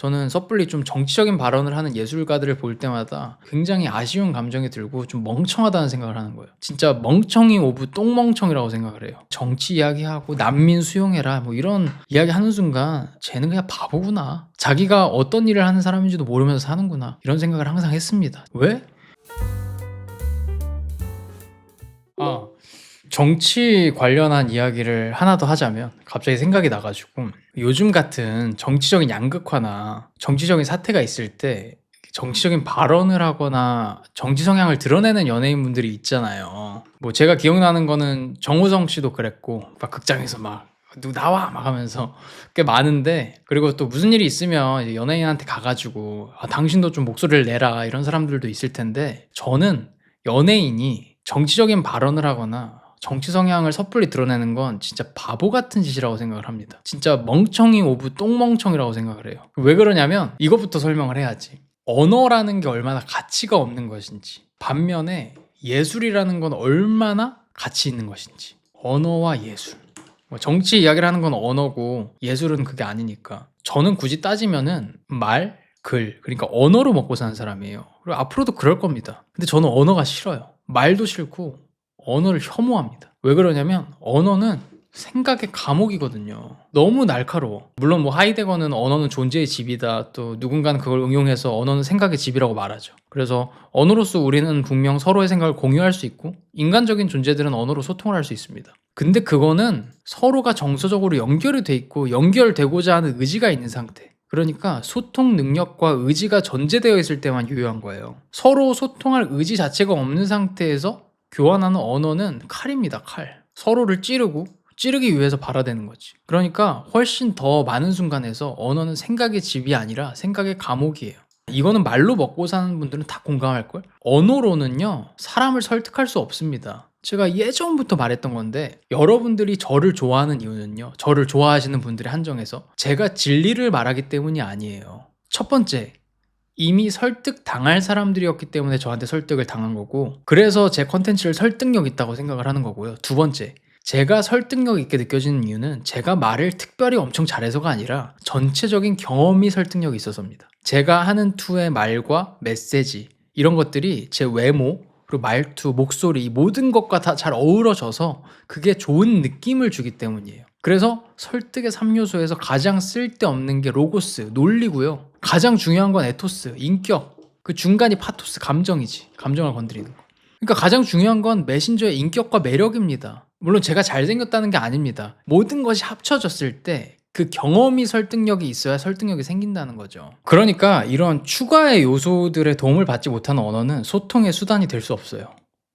저는 섣불리 좀 정치적인 발언을 하는 예술가들을 볼 때마다 굉장히 아쉬운 감정이 들고 좀 멍청하다는 생각을 하는 거예요. 진짜 멍청이 오브 똥멍청이라고 생각을 해요. 정치 이야기하고 난민 수용해라 뭐 이런 이야기 하는 순간 쟤는 그냥 바보구나. 자기가 어떤 일을 하는 사람인지도 모르면서 사는구나. 이런 생각을 항상 했습니다. 왜? 정치 관련한 이야기를 하나 더 하자면 갑자기 생각이 나가지고 요즘 같은 정치적인 양극화나 정치적인 사태가 있을 때 정치적인 발언을 하거나 정치 성향을 드러내는 연예인분들이 있잖아요. 뭐 제가 기억나는 거는 정호성 씨도 그랬고 막 극장에서 막 누구 나와 막 하면서 꽤 많은데 그리고 또 무슨 일이 있으면 연예인한테 가가지고 아, 당신도 좀 목소리를 내라 이런 사람들도 있을 텐데 저는 연예인이 정치적인 발언을 하거나 정치 성향을 섣불리 드러내는 건 진짜 바보 같은 짓이라고 생각을 합니다. 진짜 멍청이 오브 똥멍청이라고 생각을 해요. 왜 그러냐면 이것부터 설명을 해야지. 언어라는 게 얼마나 가치가 없는 것인지 반면에 예술이라는 건 얼마나 가치 있는 것인지 언어와 예술 뭐 정치 이야기를 하는 건 언어고 예술은 그게 아니니까 저는 굳이 따지면은 말, 글 그러니까 언어로 먹고 사는 사람이에요 그리고 앞으로도 그럴 겁니다 근데 저는 언어가 싫어요 말도 싫고 언어를 혐오합니다 왜 그러냐면 언어는 생각의 감옥이거든요. 너무 날카로워. 물론 뭐 하이데거는 언어는 존재의 집이다. 또 누군가는 그걸 응용해서 언어는 생각의 집이라고 말하죠. 그래서 언어로서 우리는 분명 서로의 생각을 공유할 수 있고 인간적인 존재들은 언어로 소통을 할 수 있습니다. 근데 그거는 서로가 정서적으로 연결이 돼 있고 연결되고자 하는 의지가 있는 상태. 그러니까 소통 능력과 의지가 전제되어 있을 때만 유효한 거예요. 서로 소통할 의지 자체가 없는 상태에서 교환하는 언어는 칼입니다, 칼. 서로를 찌르고 찌르기 위해서 발화되는 거지. 그러니까 훨씬 더 많은 순간에서 언어는 생각의 집이 아니라 생각의 감옥이에요. 이거는 말로 먹고 사는 분들은 다 공감할걸? 언어로는요, 사람을 설득할 수 없습니다. 제가 예전부터 말했던 건데, 여러분들이 저를 좋아하는 이유는요, 저를 좋아하시는 분들이 한정해서 제가 진리를 말하기 때문이 아니에요. 첫 번째, 이미 설득 당할 사람들이었기 때문에 저한테 설득을 당한 거고, 그래서 제 컨텐츠를 설득력 있다고 생각을 하는 거고요. 두 번째, 제가 설득력 있게 느껴지는 이유는 제가 말을 특별히 엄청 잘해서가 아니라 전체적인 경험이 설득력이 있어서입니다. 제가 하는 투의 말과 메시지 이런 것들이 제 외모 그리고 말투, 목소리 모든 것과 다 잘 어우러져서 그게 좋은 느낌을 주기 때문이에요. 그래서 설득의 3요소에서 가장 쓸데없는 게 로고스, 논리고요. 가장 중요한 건 에토스, 인격. 그 중간이 파토스, 감정이지. 감정을 건드리는 거. 그러니까 가장 중요한 건 메신저의 인격과 매력입니다. 물론 제가 잘생겼다는 게 아닙니다. 모든 것이 합쳐졌을 때 그 경험이 설득력이 있어야 설득력이 생긴다는 거죠. 그러니까 이런 추가의 요소들의 도움을 받지 못하는 언어는 소통의 수단이 될 수 없어요.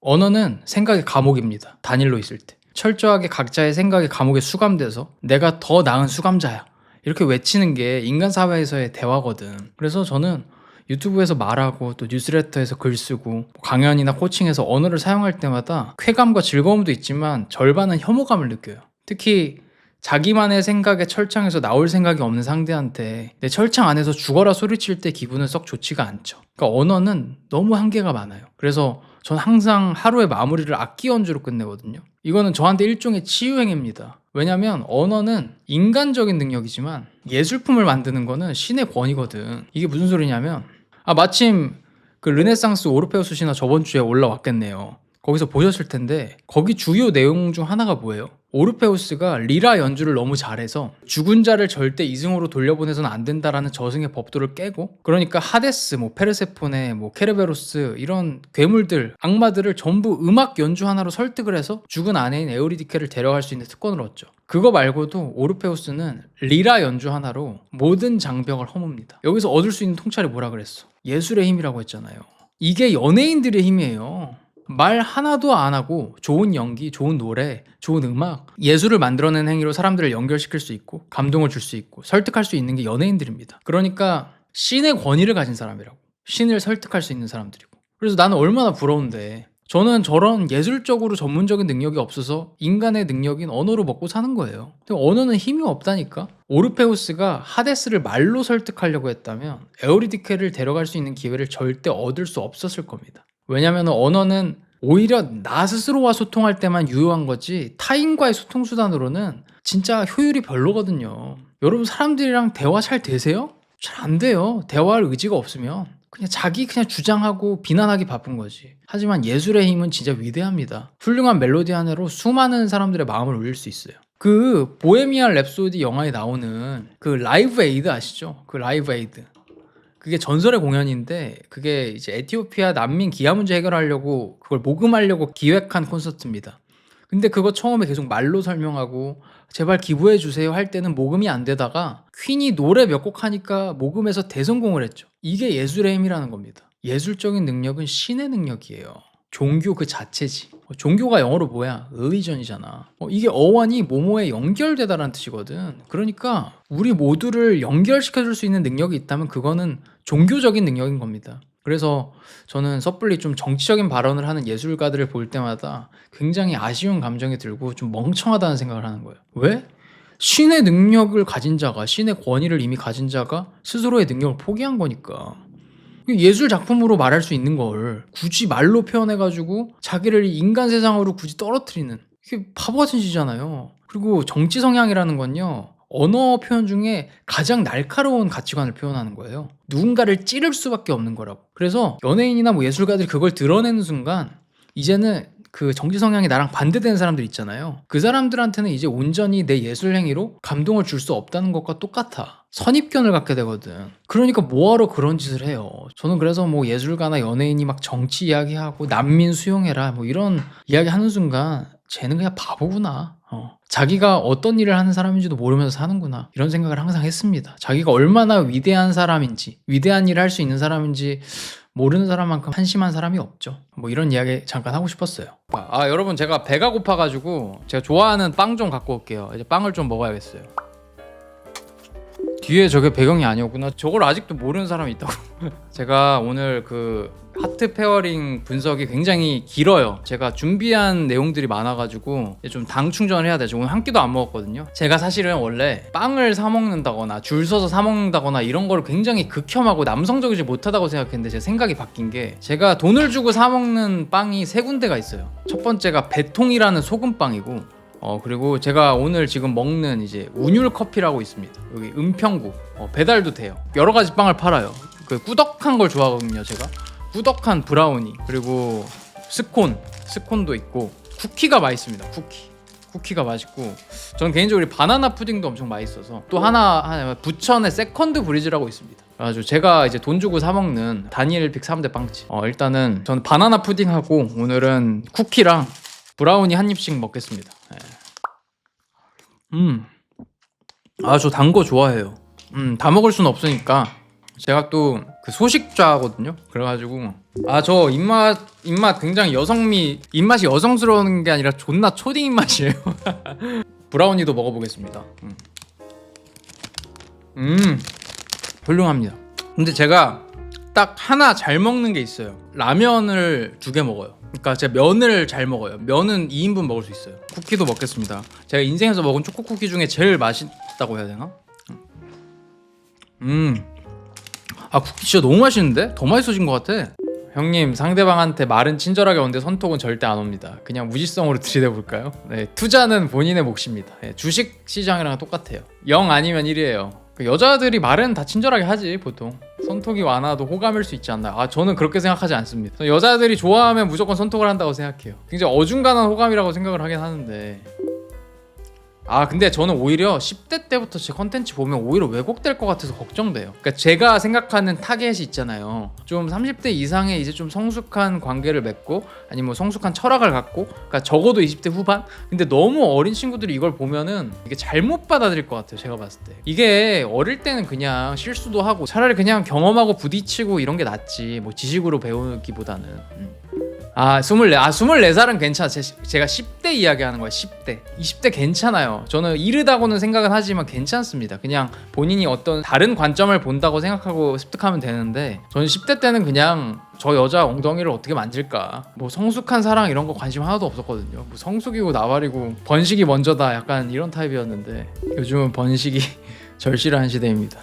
언어는 생각의 감옥입니다. 단일로 있을 때. 철저하게 각자의 생각의 감옥에 수감돼서 내가 더 나은 수감자야. 이렇게 외치는 게 인간 사회에서의 대화거든. 그래서 저는 유튜브에서 말하고 또 뉴스레터에서 글 쓰고 뭐 강연이나 코칭에서 언어를 사용할 때마다 쾌감과 즐거움도 있지만 절반은 혐오감을 느껴요. 특히 자기만의 생각에 철창에서 나올 생각이 없는 상대한테 내 철창 안에서 죽어라 소리칠 때 기분은 썩 좋지가 않죠. 그러니까 언어는 너무 한계가 많아요. 그래서 전 항상 하루의 마무리를 악기 연주로 끝내거든요. 이거는 저한테 일종의 치유행입니다. 왜냐면 언어는 인간적인 능력이지만 예술품을 만드는 거는 신의 권위거든. 이게 무슨 소리냐면 아 마침 그 르네상스 오르페우스 신화 저번 주에 올라왔겠네요. 거기서 보셨을 텐데 거기 주요 내용 중 하나가 뭐예요? 오르페우스가 리라 연주를 너무 잘해서 죽은 자를 절대 이승으로 돌려보내서는 안 된다라는 저승의 법도를 깨고 그러니까 하데스, 뭐 페르세포네, 뭐 케르베로스 이런 괴물들, 악마들을 전부 음악 연주 하나로 설득을 해서 죽은 아내인 에오리디케를 데려갈 수 있는 특권을 얻죠. 그거 말고도 오르페우스는 리라 연주 하나로 모든 장벽을 허뭅니다. 여기서 얻을 수 있는 통찰이 뭐라 그랬어? 예술의 힘이라고 했잖아요. 이게 연예인들의 힘이에요. 말 하나도 안 하고 좋은 연기, 좋은 노래, 좋은 음악, 예술을 만들어낸 행위로 사람들을 연결시킬 수 있고 감동을 줄 수 있고 설득할 수 있는 게 연예인들입니다. 그러니까 신의 권위를 가진 사람이라고. 신을 설득할 수 있는 사람들이고. 그래서 나는 얼마나 부러운데 저는 저런 예술적으로 전문적인 능력이 없어서 인간의 능력인 언어로 먹고 사는 거예요. 근데 언어는 힘이 없다니까? 오르페우스가 하데스를 말로 설득하려고 했다면 에오리디케를 데려갈 수 있는 기회를 절대 얻을 수 없었을 겁니다. 왜냐하면 언어는 오히려 나 스스로와 소통할 때만 유효한 거지 타인과의 소통 수단으로는 진짜 효율이 별로거든요. 여러분 사람들이랑 대화 잘 되세요? 잘 안 돼요. 대화할 의지가 없으면 그냥 자기 그냥 주장하고 비난하기 바쁜 거지. 하지만 예술의 힘은 진짜 위대합니다. 훌륭한 멜로디 하나로 수많은 사람들의 마음을 울릴 수 있어요. 그 보헤미안 랩소디 영화에 나오는 그 라이브 에이드 아시죠? 그 라이브 에이드. 그게 전설의 공연인데 그게 이제 에티오피아 난민 기아 문제 해결하려고 그걸 모금하려고 기획한 콘서트입니다. 근데 그거 처음에 계속 말로 설명하고 제발 기부해 주세요 할 때는 모금이 안 되다가 퀸이 노래 몇 곡 하니까 모금해서 대성공을 했죠. 이게 예술의 힘이라는 겁니다. 예술적인 능력은 신의 능력이에요. 종교 그 자체지. 어, 종교가 영어로 뭐야? 의전이잖아. 어, 이게 어원이 모모에 연결되다라는 뜻이거든. 그러니까 우리 모두를 연결시켜 줄 수 있는 능력이 있다면 그거는 종교적인 능력인 겁니다. 그래서 저는 섣불리 좀 정치적인 발언을 하는 예술가들을 볼 때마다 굉장히 아쉬운 감정이 들고 좀 멍청하다는 생각을 하는 거예요. 왜? 신의 능력을 가진 자가, 신의 권위를 이미 가진 자가 스스로의 능력을 포기한 거니까. 예술 작품으로 말할 수 있는 걸 굳이 말로 표현해가지고 자기를 인간 세상으로 굳이 떨어뜨리는 이게 바보 같은 짓이잖아요. 그리고 정치 성향이라는 건요. 언어 표현 중에 가장 날카로운 가치관을 표현하는 거예요. 누군가를 찌를 수밖에 없는 거라고. 그래서 연예인이나 뭐 예술가들이 그걸 드러내는 순간 이제는 그 정치 성향이 나랑 반대되는 사람들 있잖아요. 그 사람들한테는 이제 온전히 내 예술 행위로 감동을 줄 수 없다는 것과 똑같아. 선입견을 갖게 되거든. 그러니까 뭐하러 그런 짓을 해요. 저는 그래서 뭐 예술가나 연예인이 막 정치 이야기하고 난민 수용해라 뭐 이런 이야기 하는 순간 쟤는 그냥 바보구나. 어. 자기가 어떤 일을 하는 사람인지도 모르면서 사는구나. 이런 생각을 항상 했습니다. 자기가 얼마나 위대한 사람인지, 위대한 일을 할 수 있는 사람인지 모르는 사람만큼 한심한 사람이 없죠. 뭐 이런 이야기 잠깐 하고 싶었어요. 아, 아, 여러분 제가 배가 고파가지고 제가 좋아하는 빵 좀 갖고 올게요. 이제 빵을 좀 먹어야겠어요. 뒤에 저게 배경이 아니었구나. 저걸 아직도 모르는 사람이 있다고. 제가 오늘 그 하트 페어링 분석이 굉장히 길어요. 제가 준비한 내용들이 많아가지고 좀 당 충전을 해야 되죠. 오늘 한 끼도 안 먹었거든요. 제가 사실은 원래 빵을 사 먹는다거나 줄 서서 사 먹는다거나 이런 거를 굉장히 극혐하고 남성적이지 못하다고 생각했는데 제 생각이 바뀐 게 제가 돈을 주고 사 먹는 빵이 세 군데가 있어요. 첫 번째가 배통이라는 소금빵이고 어 그리고 제가 오늘 지금 먹는 이제 운율 커피라고 있습니다. 여기 은평구 어, 배달도 돼요. 여러 가지 빵을 팔아요. 그 꾸덕한 걸 좋아하거든요, 제가. 꾸덕한 브라우니 그리고 스콘 스콘도 있고 쿠키가 맛있습니다. 쿠키 쿠키가 맛있고 저는 개인적으로 이 바나나 푸딩도 엄청 맛있어서 또 하나, 하나 부천의 세컨드 브리즈라고 있습니다. 그래가지고 제가 이제 돈 주고 사 먹는 다니엘 빅 3대 빵집. 어 일단은 저는 바나나 푸딩하고 오늘은 쿠키랑 브라우니 한 입씩 먹겠습니다. 네. 음. 아, 저 단 거 좋아해요. 음, 다 먹을 수는 없으니까 제가 또 그 소식자거든요. 그래가지고 아, 저 입맛 입맛 굉장히 여성미 입맛이 여성스러운 게 아니라 존나 초딩 입맛이에요. 브라우니도 먹어보겠습니다. 음. 음, 훌륭합니다. 근데 제가 딱 하나 잘 먹는 게 있어요. 라면을 두 개 먹어요. 그러니까 제가 면을 잘 먹어요. 면은 2인분 먹을 수 있어요. 쿠키도 먹겠습니다. 제가 인생에서 먹은 초코 쿠키 중에 제일 맛있다고 해야 되나? 음. 아 쿠키 진짜 너무 맛있는데? 더 맛있어진 것 같아. 형님 상대방한테 말은 친절하게 오는데 손톱은 절대 안 옵니다. 그냥 무지성으로 들이대 볼까요? 네, 투자는 본인의 몫입니다. 네, 주식 시장이랑 똑같아요. 0 아니면 1이에요. 그 여자들이 말은 다 친절하게 하지 보통. 손톱이 많아도 호감일 수 있지 않나. 아 저는 그렇게 생각하지 않습니다. 여자들이 좋아하면 무조건 손톱을 한다고 생각해요. 굉장히 어중간한 호감이라고 생각을 하긴 하는데. 아 근데 저는 오히려 10대 때부터 제 컨텐츠 보면 오히려 왜곡될 것 같아서 걱정돼요. 그러니까 제가 생각하는 타겟이 있잖아요. 좀 30대 이상의 이제 좀 성숙한 관계를 맺고 아니면 뭐 성숙한 철학을 갖고 그러니까 적어도 20대 후반. 근데 너무 어린 친구들이 이걸 보면은 이게 잘못 받아들일 것 같아요. 제가 봤을 때 이게 어릴 때는 그냥 실수도 하고 차라리 그냥 경험하고 부딪히고 이런 게 낫지 뭐 지식으로 배우기보다는. 음. 아, 24. 아, 24살은 괜찮아. 제, 제가 10대 이야기하는 거예요. 10대. 20대 괜찮아요. 저는 이르다고는 생각은 하지만 괜찮습니다. 그냥 본인이 어떤 다른 관점을 본다고 생각하고 습득하면 되는데 저는 10대 때는 그냥 저 여자 엉덩이를 어떻게 만질까? 뭐 성숙한 사랑 이런 거 관심 하나도 없었거든요. 뭐 성숙이고 나발이고 번식이 먼저다. 약간 이런 타입이었는데 요즘은 번식이 절실한 시대입니다.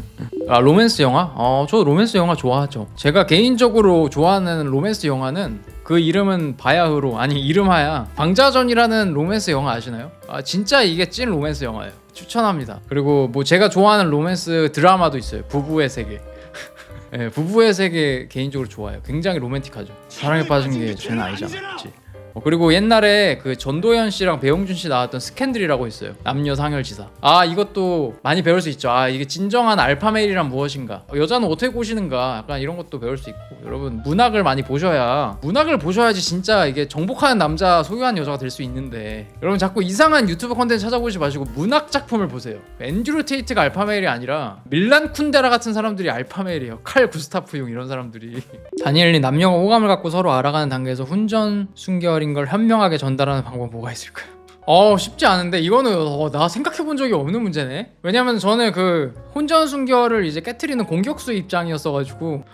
아 로맨스 영화? 어, 저 로맨스 영화 좋아하죠. 제가 개인적으로 좋아하는 로맨스 영화는 그 이름은 바야흐로 아니 이름하야 방자전이라는 로맨스 영화 아시나요? 아 진짜 이게 찐 로맨스 영화예요. 추천합니다. 그리고 뭐 제가 좋아하는 로맨스 드라마도 있어요. 부부의 세계. 예, 부부의 세계 개인적으로 좋아해요. 굉장히 로맨틱하죠. 사랑에 빠진 게 죄는 아니잖아. 그치? 어, 그리고 옛날에 그 전도연 씨랑 배용준 씨 나왔던 스캔들이라고 있어요. 남녀 상열지사. 아 이것도 많이 배울 수 있죠. 아 이게 진정한 알파메일이란 무엇인가? 어, 여자는 어떻게 꼬시는가? 약간 이런 것도 배울 수 있고. 여러분 문학을 많이 보셔야 문학을 보셔야지 진짜 이게 정복하는 남자 소유한 여자가 될 수 있는데 여러분 자꾸 이상한 유튜브 컨텐츠 찾아보지 마시고 문학 작품을 보세요. 앤드류 테이트가 알파메일이 아니라 밀란 쿤데라 같은 사람들이 알파메일이에요. 칼 구스타프 용 이런 사람들이. 다니엘이 남녀가 호감을 갖고 서로 알아가는 단계에서 훈전 순결인 걸 현명하게 전달하는 방법 뭐가 있을까요? 어 쉽지 않은데 이거는 어, 나 생각해 본 적이 없는 문제네. 왜냐면 저는 그 혼전 순결을 이제 깨트리는 공격수 입장이었어가지고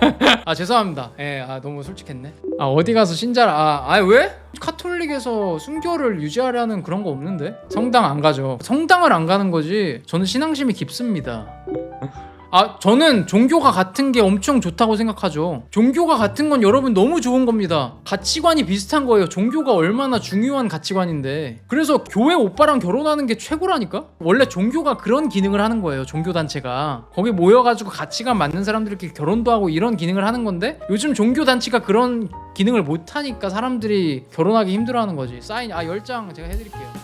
아 죄송합니다. 예, 아 너무 솔직했네. 아 어디 가서 신자를 아, 아 왜? 카톨릭에서 순교를 유지하려는 그런 거 없는데 성당 안 가죠. 성당을 안 가는 거지. 저는 신앙심이 깊습니다. 아 저는 종교가 같은 게 엄청 좋다고 생각하죠. 종교가 같은 건 여러분 너무 좋은 겁니다. 가치관이 비슷한 거예요. 종교가 얼마나 중요한 가치관인데. 그래서 교회 오빠랑 결혼하는 게 최고라니까? 원래 종교가 그런 기능을 하는 거예요. 종교 단체가 거기 모여가지고 가치관 맞는 사람들끼리 결혼도 하고 이런 기능을 하는 건데 요즘 종교 단체가 그런 기능을 못 하니까 사람들이 결혼하기 힘들어하는 거지. 사인 아열장 제가 해드릴게요.